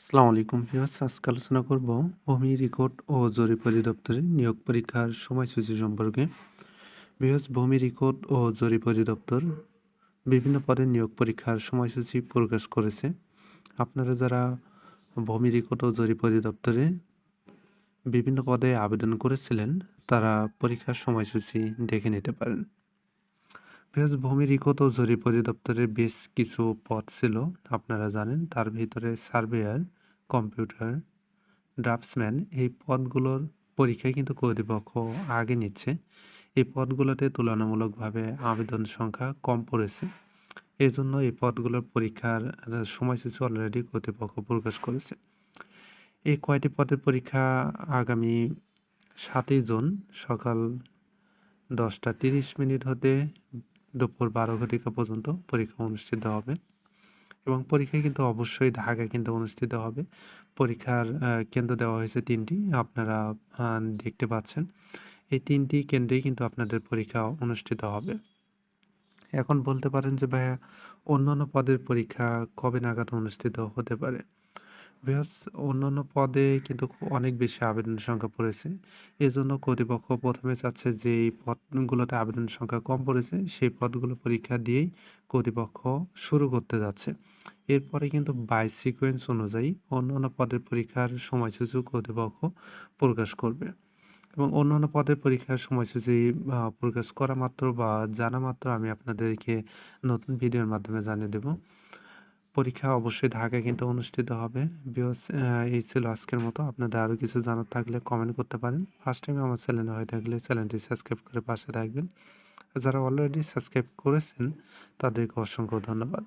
আসসালামু আলাইকুম ভিউয়ার্স, আজকে আলোচনা করব ভূমি রেকর্ড ও জরিপ অধিদপ্তরে নিয়োগ পরীক্ষার সময়সূচি সম্পর্কে। ভিউয়ার্স, ভূমি রেকর্ড ও জরিপ অধিদপ্তর বিভিন্ন পদে নিয়োগ পরীক্ষার সময়সূচি প্রকাশ করেছে। আপনারা যারা ভূমি রেকর্ড ও জরিপ অধিদপ্তরে বিভিন্ন পদে আবেদন করেছিলেন, তারা পরীক্ষার সময়সূচি দেখে নিতে পারেন। ভিউয়ার্স ভূমি জরিপ অধিদপ্তরের বেশ কিছু পদ ছিল, আপনারা জানেন। তার ভিতরে সার্ভেয়ার, কম্পিউটার, ড্রাফটসম্যান এই পদগুলোর পরীক্ষায় কিন্তু কর্তৃপক্ষ আগে নিচ্ছে। এই পদগুলোতে তুলনামূলকভাবে আবেদন সংখ্যা কম পড়েছে। এই জন্য এই পদগুলোর পরীক্ষার সময়সূচি অলরেডি কর্তৃপক্ষ প্রকাশ করেছে। এই কয়টি পদের পরীক্ষা আগামী সাতই জুন সকাল দশটা তিরিশ মিনিট হতে দুপুর বারো ঘটিকা পর্যন্ত পরীক্ষা অনুষ্ঠিত হবে। এবং পরীক্ষা কিন্তু অবশ্যই ঢাকায় কিন্তু অনুষ্ঠিত হবে। পরীক্ষার কেন্দ্র দেওয়া হয়েছে তিনটি, আপনারা দেখতে পাচ্ছেন। এই তিনটি কেন্দ্রেই কিন্তু আপনাদের পরীক্ষা অনুষ্ঠিত হবে। এখন বলতে পারেন যে ভাইয়া, অন্যান্য পদের পরীক্ষা কবে নাগাদ অনুষ্ঠিত হতে পারে? বৃহৎ অন্যান্য পদে কিন্তু অনেক বেশি আবেদনের সংখ্যা পড়েছে। এজন্য কর্তৃপক্ষ প্রথমে চাচ্ছে যে এই পদগুলোতে আবেদন সংখ্যা কম পড়েছে, সেই পদগুলো পরীক্ষা দিয়েই কর্তৃপক্ষ শুরু করতে যাচ্ছে। এরপরে কিন্তু বাই সিকোয়েন্স অনুযায়ী অন্য অন্য পদের পরীক্ষার সময়সূচি কর্তৃপক্ষ প্রকাশ করবে। এবং অন্য অন্য পদের পরীক্ষার সময়সূচি প্রকাশ করা মাত্র বা জানা মাত্র আমি আপনাদেরকে নতুন ভিডিওর মাধ্যমে জানিয়ে দেব। পরীক্ষা অবশ্যই ঢাকায় কিন্তু অনুষ্ঠিত হবে। বিওস এই ছিল আজকের মতো। আপনাদের আরও কিছু জানার থাকলে কমেন্ট করতে পারেন। ফার্স্ট টাইম আমার চ্যানেল হয়ে থাকলে চ্যানেলটি সাবস্ক্রাইব করে পাশে থাকবেন। যারা অলরেডি সাবস্ক্রাইব করেছেন, তাদেরকে অসংখ্য ধন্যবাদ।